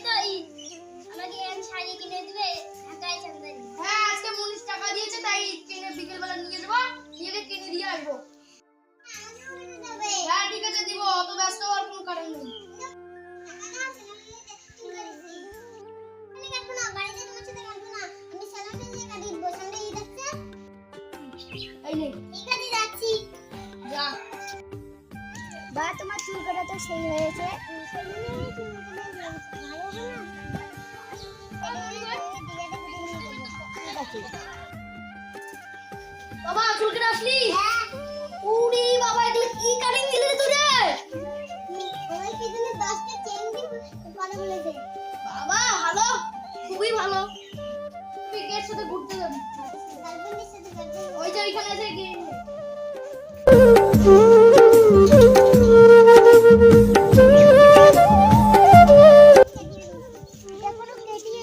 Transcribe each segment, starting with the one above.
তো আমি শাড়ি কিনে দিবে ঢাকায় হ্যাঁ আজকে মুনিশ টাকা দিয়েছে তাই কিনে বিকেলবেলা নিয়ে যাব নিয়ে কিনে দিয়ে আসব। হ্যাঁ, ঠিক আছে দিব অত ব্যস্ত হওয়ার কোনো কারণ বা তোমার চুল কাটা তো সেই হয়েছে। বাবা, চুল আসলি? উড়ি বাবা, এগুলো কি কাটিং দিলি রে বাবা, ভালো? খুবই ভালো। তুই এর সাথে ঘুরতে যাবি। ওই যে ওইখানে আছে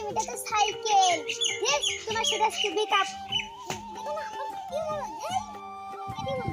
এটা তো সাইকেল। বেশ তোমার সেটা স্কুবি কাপ দেখো না আমার কি হলো এই কি হলো